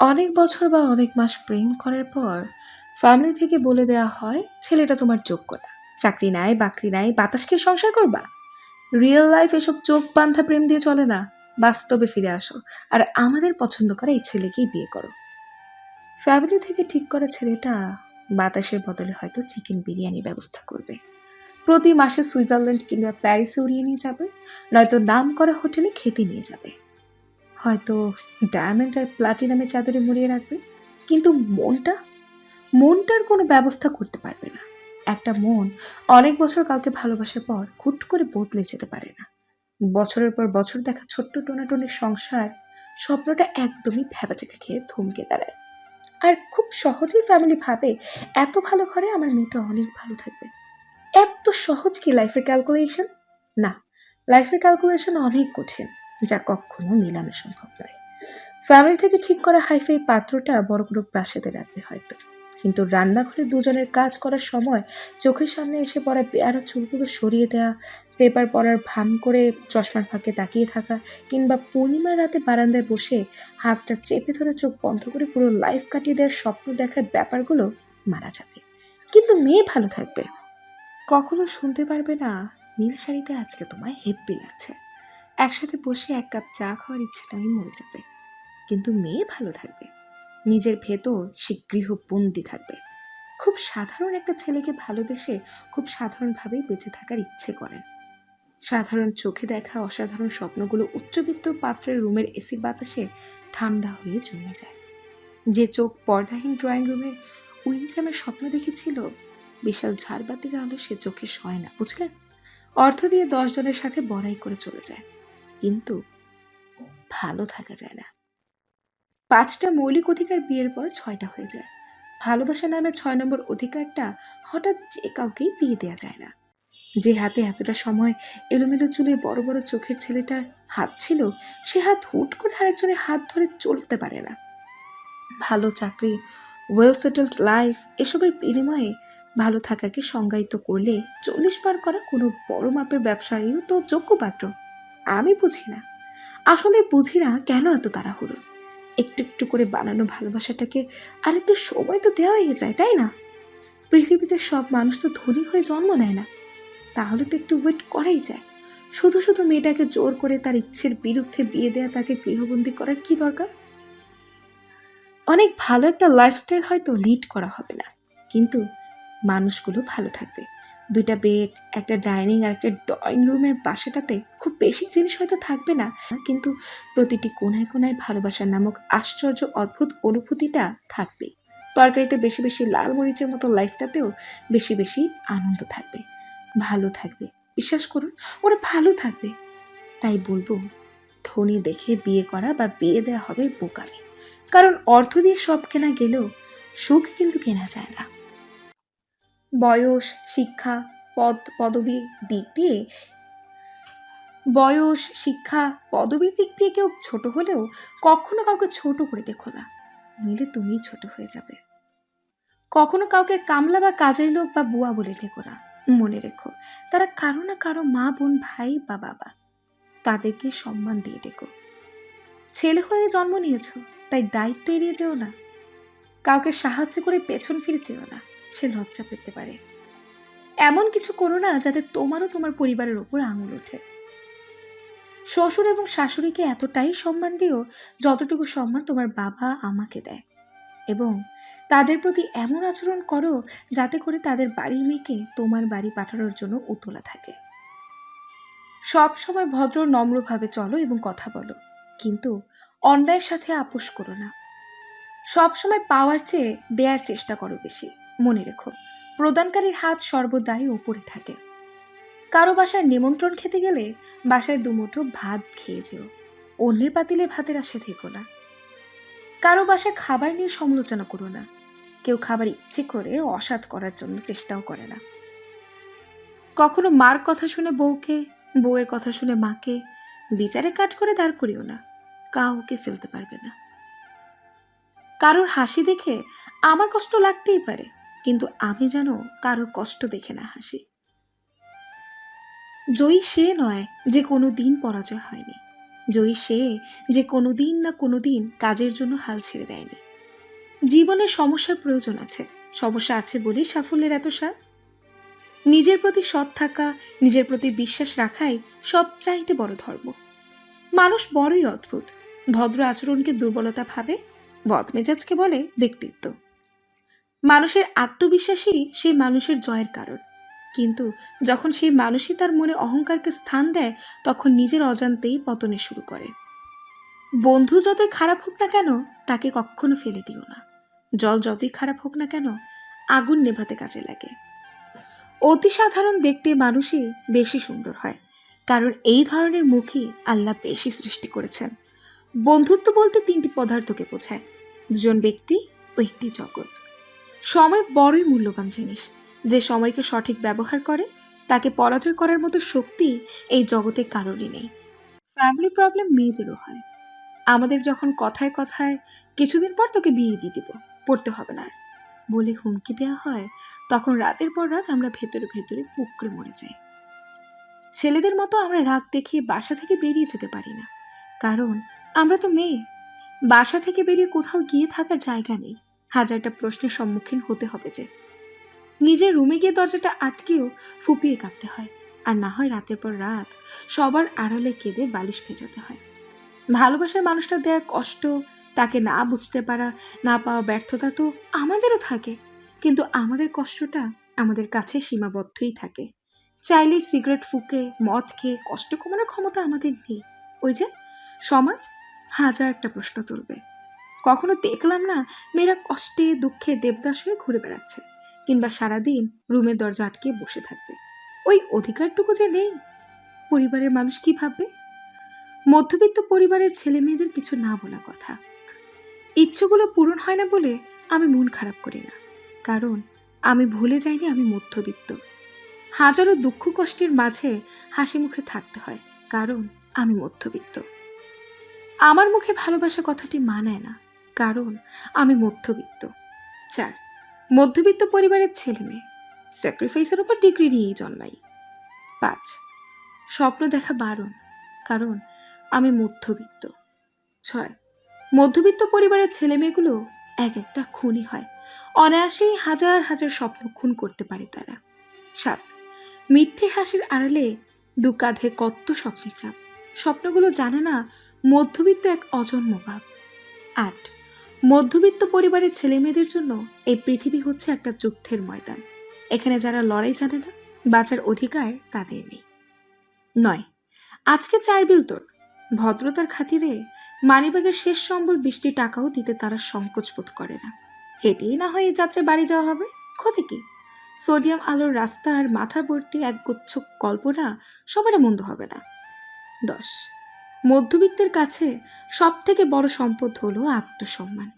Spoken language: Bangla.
অনেক বছর বা অনেক মাস প্রেম করার পর ফ্যামিলি থেকে বলে দেয়া হয়, ছেলেটা তোমার যোগ্য না। চাকরি নাই, বাকরি নাই, বাতাস খেয়ে সংসার করবা? রিয়েল লাইফ এসব চোখ বান্ধা প্রেম দিয়ে চলে না। বাস্তবে ফিরে আসো। আর আমাদের পছন্দ করা এই ছেলেকেই বিয়ে করো। ফ্যামিলি থেকে ঠিক করা ছেলেটা বাতাসের বদলে হয়তো চিকেন বিরিয়ানি ব্যবস্থা করবে। প্রতি মাসে সুইজারল্যান্ড কিংবা প্যারিসে উড়িয়ে নিয়ে যাবে। নয়তো নাম করা হোটেলে খেতে নিয়ে যাবে। হয়তো ডায়মন্ড আর প্লাটিনামে চাদরে মুড়িয়ে রাখবে, কিন্তু মনটা, মনটার কোনো ব্যবস্থা করতে পারবে না। একটা মন অনেক বছর কাউকে ভালোবাসার পর হুট করে বদলে যেতে পারে না। বছরের পর বছর দেখা ছোট্ট টোনাটনের সংসার স্বপ্নটা একদমই ভেবাচেকা খেয়ে থমকে দাঁড়ায়। আর খুব সহজেই ফ্যামিলি ভাবে, এত ভালো ঘরে আমার মেয়েটা অনেক ভালো থাকবে। এত সহজ কি লাইফের ক্যালকুলেশন না লাইফের ক্যালকুলেশন অনেক কঠিন। যা কখনো মেলানো সম্ভব নয়। ফ্যামিলি থেকে ঠিক করা হাইফাই পাত্রটা বড় কোনো প্রাসাদে রাখবে হয়তো। কিন্তু রান্নাঘরে দুজনের কাজ করার সময় চোখের সামনে এসে পড়া বেয়ারা চুলগুলো সরিয়ে দেওয়া পেপার পড়ার ভান করে চশমার ফাঁকে তাকিয়ে থাকা কিংবা পূর্ণিমার রাতে বারান্দায় বসে হাতটা চেপে ধরে চোখ বন্ধ করে পুরো লাইফ কাটিয়ে দেওয়ার স্বপ্ন দেখার ব্যাপারগুলো মারা যাবে। কিন্তু মেয়ে ভালো থাকবে। কখনো শুনতে পারবে না, নীল শাড়িতে আজকে তোমায় হেব্বি লাগছে। একসাথে বসে এক কাপ চা খাওয়ার ইচ্ছেটাই মরে যাবে। কিন্তু মেয়ে ভালো থাকবে। নিজের ভেতর সে গৃহবন্দী থাকবে। খুব সাধারণ একটা ছেলেকে ভালোবেসে খুব সাধারণভাবেই বেঁচে থাকার ইচ্ছে করেন। সাধারণ চোখে দেখা অসাধারণ স্বপ্নগুলো উচ্চবিত্ত পাত্রের রুমের এসি বাতাসে ঠান্ডা হয়ে জমে যায়। যে চোখ পর্দাহীন ড্রয়িং রুমে উইনচামের স্বপ্ন দেখেছিল, বিশাল ঝাড়বাতির আলো সে চোখে সয় না, বুঝলেন? অর্থ দিয়ে দশ জনের সাথে বড়াই করে চলে যায়। কিন্তু ভালো থাকা যায় না। পাঁচটা মৌলিক অধিকার বিয়ের পর ছয়টা হয়ে যায়। ভালোবাসা নামে ছয় নম্বর অধিকারটা হঠাৎ যে কাউকেই দিয়ে দেওয়া যায় না। যে হাতে এতটা সময় এলোমেলো চুলের বড় বড় চোখের ছেলেটার হাত ছিল, সে হাত হুট করে আরেকজনের হাত ধরে চলতে পারে না। ভালো চাকরি ওয়েল সেটেলড লাইফ এসবের বিনিময়ে ভালো থাকাকে সংজ্ঞায়িত করলে চল্লিশ পার করা কোনো বড় মাপের ব্যবসায়ীও তো যোগ্য পাত্র আমি বুঝি না। আসলে বুঝি না কেন এত তাড়াহুড়ো? একটু একটু করে বানানো ভালোবাসাটাকে আর একটু সময় তো দেওয়াই যায়, তাই না? পৃথিবীতে সব মানুষ তো ধনী হয়ে জন্ম নেয় না। তাহলে তো একটু ওয়েট করাই যায়। শুধু শুধু মেয়েটাকে জোর করে তার ইচ্ছের বিরুদ্ধে বিয়ে দেয়া, তাকে গৃহবন্দী করার কি দরকার? অনেক ভালো একটা লাইফস্টাইল হয়তো লিড করা হবে না। কিন্তু মানুষগুলো ভালো থাকবে। দুইটা বেড একটা ডাইনিং আর একটা ড্রয়িং রুমের বাসাটাতে খুব বেশি জিনিস হয়তো থাকবে না। কিন্তু প্রতিটি কোনায় কোনায় ভালোবাসার নামক আশ্চর্য অদ্ভুত অনুভূতিটা থাকবে। তরকারিতে বেশি বেশি লাল মরিচের মতো লাইফটাতেও বেশি বেশি আনন্দ থাকবে। ভালো থাকবে। বিশ্বাস করুন, ওরা ভালো থাকবে। তাই বলব, ধনী দেখে বিয়ে করা বা বিয়ে দেওয়া হবে বোকামি। কারণ অর্থ দিয়ে সব কেনা গেলেও সুখ কিন্তু কেনা যায় না। বয়স, শিক্ষা, পদ, পদবীর দিক দিয়ে? বয়স, শিক্ষা, পদবীর দিক দিয়ে কেউ ছোট হলেও কখনো কাউকে ছোট করে দেখো না। নইলে তুমিই ছোট হয়ে যাবে। কখনো কাউকে কামলা বা কাজের লোক বা বুয়া বলে ডেকো না। মনে রেখো, তারা কারও না কারও মা, বোন, ভাই বা বাবা। তাদেরকে সম্মান দিয়ে ডেকো। ছেলে হয়ে জন্ম নিয়েছো, তাই দায়িত্ব এড়িয়ে যেও না। কাউকে সাহায্য করে পেছন ফিরে যেও না। সে লজ্জা পেতে পারে। এমন কিছু করো না যাতে তোমারও তোমার পরিবারের ওপর আঙুল ওঠে। শ্বশুর এবং শাশুড়িকে এতটাই সম্মান দিও যতটুকু সম্মান তোমার বাবা আমাকে দেয়। এবং তাদের প্রতি এমন আচরণ করো যাতে করে তাদের বাড়ির মেয়েকে তোমার বাড়ি পাঠানোর জন্য উতলা থাকে। সব সময় ভদ্র, নম্রভাবে চলো এবং কথা বলো। কিন্তু অন্যায়ের সাথে আপোষ করো না। সব সময় পাওয়ার চেয়ে দেয়ার চেষ্টা করো বেশি। মনে রেখো, প্রদানকারীর হাত সর্বদাই ওপরে থাকে। কারও বাসায় নিমন্ত্রণ খেতে গেলে বাসায় দুমুঠো ভাত খেয়ে যেও, অন্যের পাতিলে ভাতের আশা থেকো না। কারও বাসায় খাবার নিয়ে সমালোচনা করো না, কেউ খাবার ইচ্ছে করে অসাধ করার জন্য চেষ্টাও করে না। কখনো মার কথা শুনে বউকে, বউয়ের কথা শুনে মাকে বিচারে কাট করে দাঁড় করিও না, কাউকে ফেলতে পারবে না। কারোর হাসি দেখে আমার কষ্ট লাগতেই পারে কিন্তু আমি যেন কারোর কষ্ট দেখে না হাসি। জয়ী সে নয় যে কোনো দিন পরাজয় হয়নি। জয়ী সে যে কোনোদিন না কোনোদিন কাজের জন্য হাল ছেড়ে দেয়নি। জীবনের সমস্যার প্রয়োজন আছে। সমস্যা আছে বলেই সাফল্যের এত স্বাদ? নিজের প্রতি সৎ থাকা, নিজের প্রতি বিশ্বাস রাখাই সব চাইতে বড় ধর্ম। মানুষ বড়ই অদ্ভুত। ভদ্র আচরণকে দুর্বলতা ভাবে, বদমেজাজকে বলে ব্যক্তিত্ব। মানুষের আত্মবিশ্বাসই সেই মানুষের জয়ের কারণ। কিন্তু যখন সেই মানুষই তার মনে অহংকারকে স্থান দেয়, তখন নিজের অজান্তেই পতনে শুরু করে। বন্ধু যতই খারাপ হোক না কেন, তাকে কখনো ফেলে দিও না। জল যতই খারাপ হোক না কেন, আগুন নেভাতে কাজে লাগে। অতি সাধারণ দেখতে মানুষই বেশি সুন্দর হয়। কারণ এই ধরনের মুখই আল্লাহ বেশি সৃষ্টি করেছেন। বন্ধুত্ব বলতে তিনটি পদার্থকে বোঝায়। দুজন ব্যক্তি ও একটি জগৎ। সময় বড়ই মূল্যবান জিনিস। যে সময়কে সঠিক ব্যবহার করে, তাকে পরাজয় করার মতো শক্তি এই জগতে কারোরই নেই। ফ্যামিলি প্রবলেম মেয়েদেরও হয়। আমাদের যখন কথায় কথায় কিছুদিন পর তোকে বিয়ে দিয়ে দিব, পড়তে হবে না। বলে হুমকি দেওয়া হয়, তখন রাতের পর রাত আমরা ভেতরে ভেতরে কুকড়ে মরে যাই। ছেলেদের মতো আমরা রাগ দেখিয়ে বাসা থেকে বেরিয়ে যেতে পারি না। কারণ আমরা তো মেয়ে। বাসা থেকে বেরিয়ে কোথাও গিয়ে থাকার জায়গা নেই। হাজারটা প্রশ্নের সম্মুখীন হতে হবে যে। নিজের রুমে গিয়ে দরজাটা আটকেও ফুপিয়ে কাঁদতে হয়। আর না হয় রাতের পর রাত সবার আড়ালে কেঁদে বালিশ ভেজাতে হয়। ভালোবাসার মানুষটা দেওয়ার কষ্ট, তাকে না বুঝতে পারা, না পাওয়া ব্যর্থতা তো আমাদেরও থাকে। কিন্তু আমাদের কষ্টটা আমাদের কাছে সীমাবদ্ধই থাকে। চাইলে সিগারেট ফুকে, মদ খেয়ে কষ্ট কমানোর ক্ষমতা আমাদের নেই। ওই যে, সমাজ হাজার একটা প্রশ্ন তুলবে। কখনো দেখলাম না মেয়েরা কষ্টে, দুঃখে দেবদাস হয়ে ঘুরে বেড়াচ্ছে, কিংবা সারাদিন রুমের দরজা আটকে বসে থাকতে। ওই অধিকারটুকু যে নেই, পরিবারের মানুষ কি ভাববে? মধ্যবিত্ত পরিবারের ছেলে মেয়েদের কিছু না বলা কথা। ইচ্ছেগুলো পূরণ হয় না বলে আমি মন খারাপ করি না, কারণ আমি ভুলে যাইনি আমি মধ্যবিত্ত। হাজারো দুঃখ কষ্টের মাঝে হাসি মুখে থাকতে হয়, কারণ আমি মধ্যবিত্ত। আমার মুখে ভালোবাসা কথাটি মানায় না। কারণ আমি মধ্যবিত্ত। চার, মধ্যবিত্ত পরিবারের ছেলে মেয়ে। স্যাক্রিফাইসের উপর ডিগ্রি নিয়েই জন্মাই। পাঁচ, স্বপ্ন দেখা বারণ, কারণ আমি মধ্যবিত্ত। ছয়, মধ্যবিত্ত পরিবারের ছেলে মেয়েগুলো এক একটা খুনি হয়। অনায়াসেই হাজার হাজার স্বপ্ন খুন করতে পারে তারা। সাত, মিথ্যে হাসির আড়ালে দু কাঁধে কত স্বপ্নের চাপ। স্বপ্নগুলো জানে না মধ্যবিত্ত এক অজন্ম ভাব আট মধ্যবিত্ত পরিবারের ছেলে মেয়েদের জন্য এই পৃথিবী হচ্ছে একটা যুদ্ধের ময়দান। এখানে যারা লড়াই জানে না, বাঁচার অধিকার তাদের নেই। নয়, আজকে চার বিল তোর। ভদ্রতার খাতিরে মানিব্যাগের শেষ সম্বল বৃষ্টি টাকাও দিতে তারা সংকোচ বোধ করে না। হেঁটেই না হয় এই যাত্রায় বাড়ি যাওয়া হবে। ক্ষতি কি? সোডিয়াম আলোর রাস্তা আর মাথা ভর্তি একগুচ্ছ কল্পনা সবারই মন্দ হবে না। দশ মধ্যবিত্তের কাছে সবথেকে বড় সম্পদ হলো আত্মসম্মান।